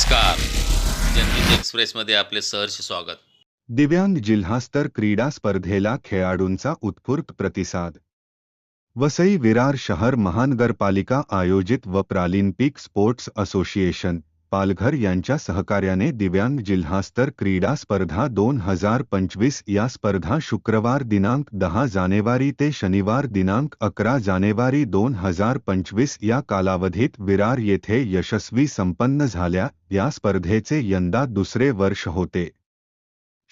नमस्कार. जनहित एक्सप्रेसमध्ये आपले सहर्ष स्वागत. दिव्यांग जिल्हास्तर क्रीडा स्पर्धेला खेळाडूंचा उत्स्फूर्त प्रतिसाद. वसई विरार शहर महानगरपालिका आयोजित व प्रालिम्पिक स्पोर्ट्स असोसिएशन. पालघर यांच्या सहकार्याने दिव्यांग जिल्हास्तर क्रीडा स्पर्धा दोन हजार पंचवीस या स्पर्धा शुक्रवार दिनांक दहा जानेवारी ते शनिवार दिनांक अकरा जानेवारी दोन हजार पंचवीस या कालावधीत विरार येथे यशस्वी संपन्न झाल्या. या स्पर्धेचे यंदा दुसरे वर्ष होते.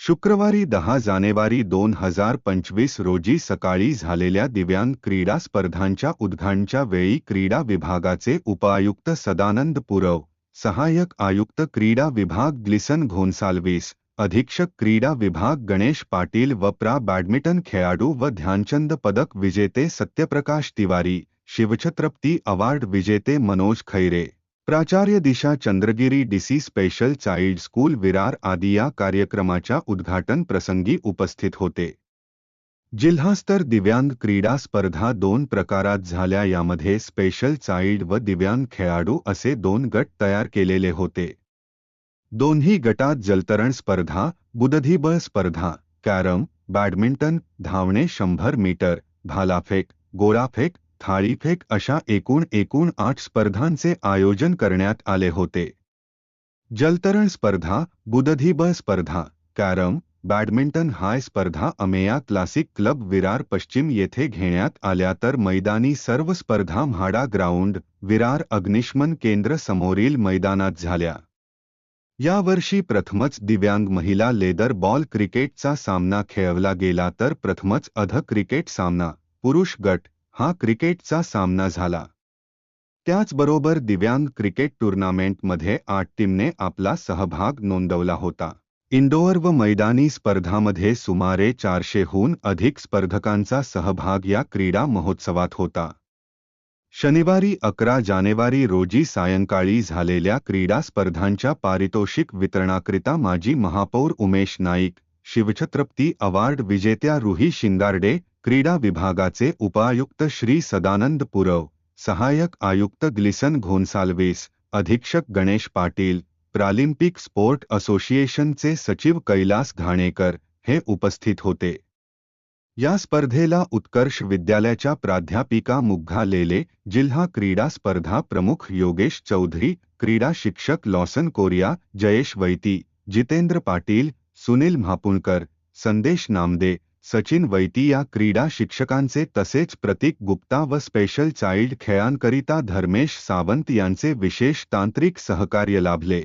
शुक्रवारी दहा जानेवारी दोन हजार पंचवीस रोजी सकाळी झालेल्या दिव्यांग क्रीडा स्पर्धांच्या उद्घाटनच्या वेळी क्रीडा विभागाचे उपायुक्त सदानंद पुरव सहाय्यक आयुक्त क्रीडा विभाग ग्लिसन घोन्साल्विस अधीक्षक क्रीडा विभाग गणेश पाटील व प्रा बॅडमिंटन खेळाडू व ध्यानचंद पदक विजेते सत्यप्रकाश तिवारी शिवछत्रपती अवॉर्ड विजेते मनोज खैरे. प्राचार्य Disha Chandragiri DC special child school Virar आदी या कार्यक्रमाच्या उद्घाटन प्रसंगी उपस्थित होते. जिल्हास्तर दिव्यांग क्रीडा स्पर्धा दोन प्रकारात झाल्या. यामध्ये स्पेशल चाइल्ड व दिव्यांग खेळाडू असे दोन गट तयार केलेले होते. दोन्ही गटात जलतरण स्पर्धा बुदधिबळ स्पर्धा, कॅरम, बॅडमिंटन, धावणे शंभर मीटर, भालाफेक गोळाफेक थाळीफेक अशा एकूण एकूण आठ स्पर्धांचे आयोजन करण्यात आले होते. जलतरण स्पर्धा बुदधिबळ स्पर्धा, कॅरम बॅडमिंटन हाय स्पर्धा अमेया क्लासिक क्लब विरार पश्चिम येथे घेण्यात आल्या तर मैदानी सर्व स्पर्धा म्हाडा ग्राउंड विरार अग्निशमन केंद्र समोरील मैदानात झाल्या. यावर्षी प्रथमच दिव्यांग महिला लेदर बॉल क्रिकेटचा सामना खेळवला गेला तर प्रथमच अध क्रिकेट सामना पुरुष गट हा क्रिकेटचा सामना झाला. त्याचबरोबर दिव्यांग क्रिकेट टुर्नामेंटमध्ये आठ टीमने आपला सहभाग नोंदवला होता. इंडोअर व मैदानी स्पर्धामध्ये सुमारे चारशेहून अधिक स्पर्धकांचा सहभाग या क्रीडा महोत्सवात होता. शनिवारी अकरा जानेवारी रोजी सायंकाळी झालेल्या क्रीडा स्पर्धांच्या पारितोषिक वितरणाकरिता माजी महापौर उमेश नाईक शिवछत्रपती अवॉर्ड विजेत्या रुही शिंगारडे क्रीडा विभागाचे उपायुक्त श्री सदानंद पुरव सहाय्यक आयुक्त ग्लिसन घोन्साल्वेस अधीक्षक गणेश पाटील प्रालिम्पिक स्पोर्ट असोसिएशनचे सचिव कैलास घाणेकर हे उपस्थित होते. या स्पर्धेला उत्कर्ष विद्यालयाच्या प्राध्यापिका मुग्धा लेले, जिल्हा क्रीडा स्पर्धा प्रमुख योगेश चौधरी, क्रीडा शिक्षक लॉसन कोरिया, जयेश वैती, जितेंद्र पाटील, सुनील म्हापुणकर, संदेश नामदे, सचिन वैती या क्रीडा शिक्षकांचे तसेच प्रतीक गुप्ता व स्पेशल चाइल्ड खेळांकरिता धर्मेश सावंत यांचे विशेष तांत्रिक सहकार्य लाभले.